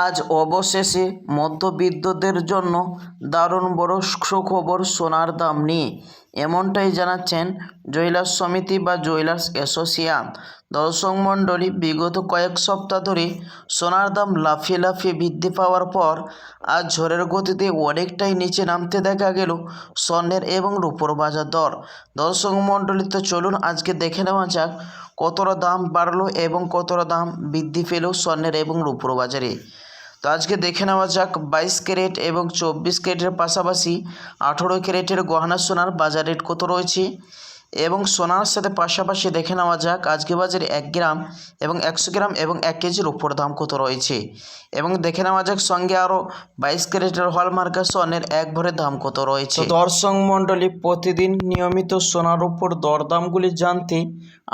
আজ অবশেষে মধ্যবিত্তদের জন্য দারুণ বড় সুখবর সোনার দাম নিয়ে এমনটাই জানাচ্ছেন জুয়েলার্স সমিতি বা জুয়েলার্স অ্যাসোসিয়েশন দর্শক মণ্ডলী, বিগত কয়েক সপ্তাহ ধরে সোনার দাম লাফিয়ে লাফিয়ে বৃদ্ধি পাওয়ার পর আজ ঝড়ের গতিতে অনেকটাই নিচে নামতে দেখা গেল স্বর্ণের এবং রূপোর বাজার দর। দর্শক মণ্ডলী, তো চলুন আজকে দেখে নেওয়া যাক কতটা দাম বাড়লো এবং কতটা দাম বৃদ্ধি পেল স্বর্ণের এবং রূপোর বাজারে। তো আজকে দেখে নেওয়া যাক বাইশ ক্যারেট এবং চব্বিশ ক্যারেটের পাশাপাশি আঠেরো ক্যারেটের গহনা সোনার বাজার রেট কত রয়েছে? এবং সোনার সাথে পাশাপাশি দেখে নেওয়া যাক আজকে বাজারে এক গ্রাম এবং একশো গ্রাম এবং এক কেজির উপর দাম কত রয়েছে? এবং দেখে নেওয়া যাক সঙ্গে আরও বাইশ ক্যারেটের হলমার্কা স্বর্ণের এক ভরে দাম কত রয়েছে? দর্শক মণ্ডলী, প্রতিদিন নিয়মিত সোনার উপর দরদামগুলি জানতে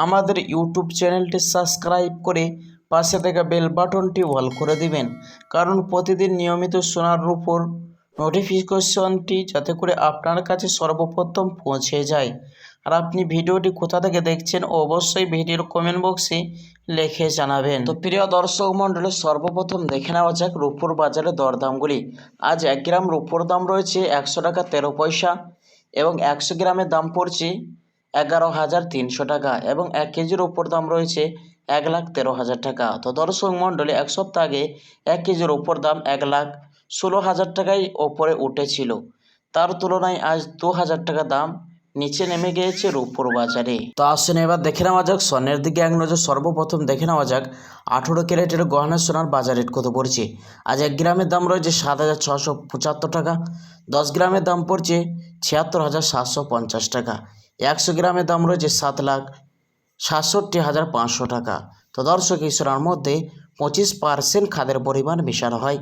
আমাদের ইউটিউব চ্যানেলটি সাবস্ক্রাইব করে পাশে থাকা বেল বাটনটি অল করে দিবেন। কারণ প্রতিদিন নিয়মিত সোনার উপর নোটিফিকেশনটি যাতে করে আপনার কাছে সর্বপ্রথম পৌঁছে যায়। আর আপনি ভিডিওটি কোথা থেকে দেখছেন অবশ্যই ভিডিওর কমেন্ট বক্সে লিখে জানাবেন। তো প্রিয় দর্শক মণ্ডলী, সর্বপ্রথম দেখে নেওয়া যাক রূপোর বাজারে দরদামগুলি। আজ এক গ্রাম রূপোর দাম রয়েছে একশো টাকা তেরো পয়সা এবং একশো গ্রামের দাম পড়ছে এগারো হাজার তিনশো টাকা এবং এক কেজির ওপর দাম রয়েছে এক লাখ তেরো হাজার টাকা। তো দর্শক মণ্ডলী, এক সপ্তাহ আগে এক কেজির ওপর দাম এক লাখ ষোলো হাজার টাকায় ওপরে উঠেছিল। তার তুলনায় আজ দু হাজার টাকা দাম নিচে নেমে গিয়েছে রূপোর বাজারে। তো আসুন এবার দেখে নেওয়া যাক, স্বর্ণের দিকে এক নজর, সর্বপ্রথম দেখে নেওয়া যাক, আঠেরো ক্যারেটের গহনা সোনার বাজার রেট কত পড়ছে। আজ এক গ্রামের দাম রয়েছে সাত হাজার ছশো পঁচাত্তর টাকা, দশ গ্রামের দাম পড়ছে ছিয়াত্তর হাজার সাতশো পঞ্চাশ টাকা। একশো গ্রামের দাম রয়েছে সাত লাখ সাতষট্টি হাজার পাঁচশো টাকা। তো দর্শক, এই সোনার মধ্যে পঁচিশ পার্সেন্ট খাদের পরিমাণ মেশানো হয়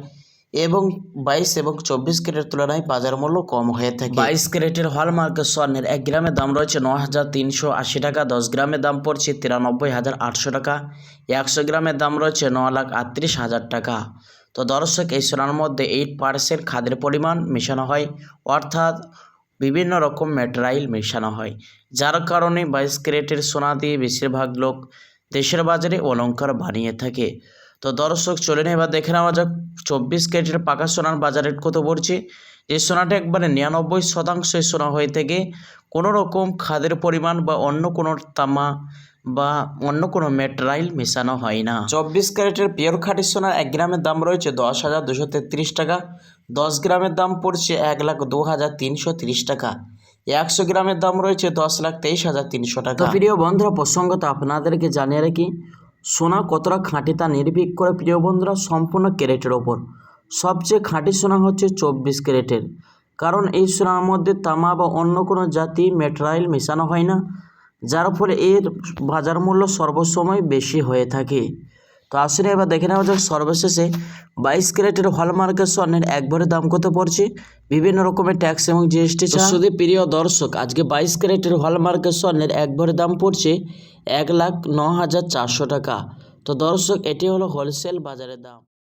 এবং বাইশ এবং চব্বিশ ক্যারেটের তুলনায় বাজার মূল্য কম হয়ে থাকে। বাইশ ক্যারেটের হলমার্কের স্বর্ণের এক গ্রামের দাম রয়েছে ন হাজার তিনশো আশি টাকা, দশ গ্রামের দাম পড়ছে তিরানব্বই হাজার আটশো টাকা, একশো গ্রামের দাম রয়েছে ন লাখ আটত্রিশ হাজার টাকা। তো দর্শক, এই সোনার মধ্যে এইট পার্সেন্ট খাদের পরিমাণ মেশানো হয়। অর্থাৎ বিভিন্ন রকম ম্যাটেরাইল মেশানো হয়, যার কারণে বাইশ ক্যারেটের সোনা দিয়ে বেশিরভাগ লোক দেশের বাজারে অলংকার বানিয়ে থাকে। তো দর্শক চলে চলেন এবার দেখে নেওয়া যাক, চব্বিশ ক্যারেটের পাকা সোনার বাজার রেট কত পড়ছে? যে সোনাটা একবারে নিরানব্বই শতাংশই সোনা হয়ে থেকে কোনো রকম খাদের পরিমাণ বা অন্য কোনো তামা বা অন্য কোনো ম্যাটেরাইল মেশানো হয় না। চব্বিশ ক্যারেটের পিওর খাঁটি সোনার এক গ্রামের দাম রয়েছে দশ হাজার দুশো তেত্রিশ টাকা। দশ গ্রামের দাম পড়ছে এক লাখ দু হাজার তিনশো তিরিশ টাকা। একশো গ্রামের দাম রয়েছে দশ লাখ তেইশ হাজার তিনশো টাকা। প্রিয় বন্ধুরা, প্রসঙ্গত আপনাদেরকে জানিয়ে রাখি, সোনা কতটা খাঁটি তা নির্ভীক করে প্রিয় বন্ধুরা, সম্পূর্ণ ক্যারেটের ওপর। সবচেয়ে খাঁটি সোনা হচ্ছে চব্বিশ ক্যারেটের। কারণ এই সোনার মধ্যে তামা বা অন্য কোনো জাতি মেটেরিয়াল মেশানো হয় না, যার ফলে এর বাজার মূল্য সর্বসময় বেশি হয়ে থাকে। তো আসলে এবার দেখে নেওয়া যাক সর্বশেষে বাইশ ক্যারেটের হলমার্কের স্বর্ণের এক ভরের দাম কত পড়ছে? বিভিন্ন রকমের ট্যাক্স এবং জিএসটি শুধু প্রিয় দর্শক, আজকে বাইশ ক্যারেটের হলমার্কের স্বর্ণের এক দাম পড়ছে এক লাখ ন হাজার চারশো টাকা। তো দর্শক, এটি হলো হোলসেল বাজারের দাম।